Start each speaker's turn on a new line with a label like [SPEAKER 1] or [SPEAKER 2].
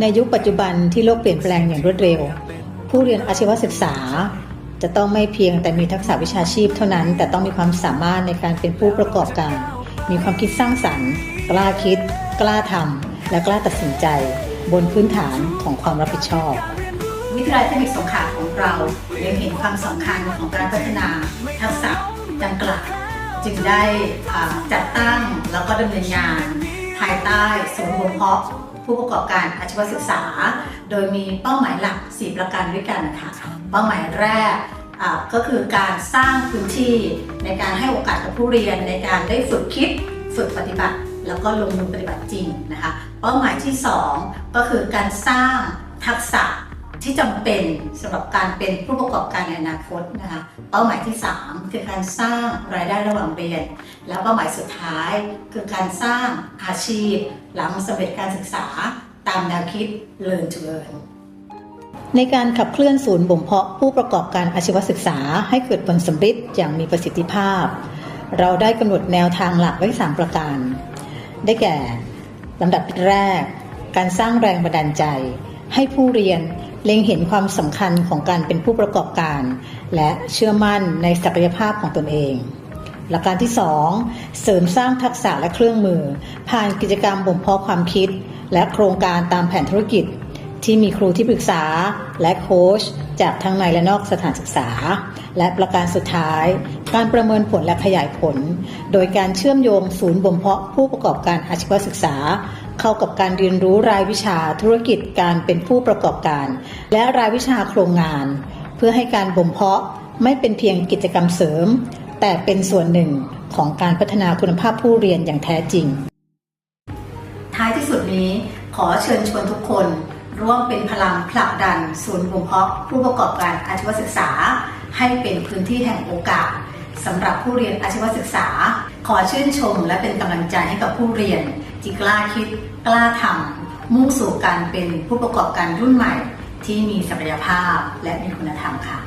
[SPEAKER 1] ในยุคปัจจุบันที่โลกเปลี่ยนแปลงอย่างรวดเร็ว ผู้เรียนอาชีวศึกษา จะต้องไม่เพียงแต่มีทักษะวิชาชีพเท่านั้น แต่ต้องมีความสามารถในการเป็นผู้ประกอบการ มีความคิดสร้างสรรค์ กล้าคิด กล้าทำและกล้าตัดสินใจ บนพื้นฐานของความรับผิดชอบ วิทยาลัยเทคนิคสงขลาของเราเล็งเห็นความสำคัญของการพัฒนาทักษะดังกล่าวจึงได้จัดตั้งแล้วก็ดำเนินงาน ภายใต้ศูนย์บ่มเพาะ ผู้ประกอบการอาชีวศึกษา โดยมีเป้าหมายหลัก 4 ประการด้วยกันนะคะเป้าหมายแรกอ่าก็คือการสร้างพื้นที่ในการให้โอกาสกับผู้เรียนในการได้ฝึกคิดฝึกปฏิบัติ แล้วก็ลงมือปฏิบัติจริงนะคะ เป้าหมายที่ 2 ก็คือการสร้างทักษะ ที่จำเป็นสำหรับการเป็นผู้ประกอบการในอนาคตนะคะเป้าหมายที่ 3 คือการสร้างรายได้ระหว่างเรียน และเป้าหมายสุดท้ายคือการสร้างอาชีพ หลังสำเร็จการศึกษาตามแนวคิด Learn to Earn ในการขับเคลื่อนศูนย์บ่มเพาะผู้ประกอบการอาชีวศึกษาให้เกิดผลสำฤทธิ์อย่างมีประสิทธิภาพ เราได้กำหนดแนวทางหลักไว้ 3 ประการ ได้แก่ลำดับแรก การสร้างแรงบันดาลใจ ให้ผู้เรียนเล็งเห็นความสำคัญของการเป็นผู้ประกอบการ และเชื่อมั่นในศักยภาพของตนเองหลักการที่ 2 เสริมสร้างทักษะและเครื่องมือ ผ่านกิจกรรมบ่มเพาะความคิด และโครงการตามแผนธุรกิจ ที่มีครูที่ปรึกษาและโค้ชจากทั้งในและนอกสถานศึกษา และประการสุดท้าย การประเมินผลและขยายผล โดยการเชื่อมโยงศูนย์บ่มเพาะผู้ประกอบการอาชีวศึกษา เข้ากับการเรียนรู้รายวิชาธุรกิจการเป็นผู้ประกอบการ และรายวิชาโครงงาน เพื่อให้การบ่มเพาะไม่เป็นเพียงกิจกรรมเสริม แต่เป็นส่วนหนึ่งของการพัฒนาคุณภาพผู้เรียนอย่างแท้จริง ท้ายที่สุดนี้ขอเชิญชวนทุกคน ร่วมเป็นพลังผลักดันศูนย์บ่มเพาะผู้ประกอบการอาชีวศึกษา ให้เป็นพื้นที่แห่งโอกาสสำหรับผู้เรียนอาชีวศึกษา ขอชื่นชม และเป็นกำลังใจให้กับผู้เรียนที่กล้าคิด กล้าทำมุ่งสู่การเป็นผู้ประกอบการรุ่นใหม่ ที่มีศักยภาพและมีคุณธรรมค่ะ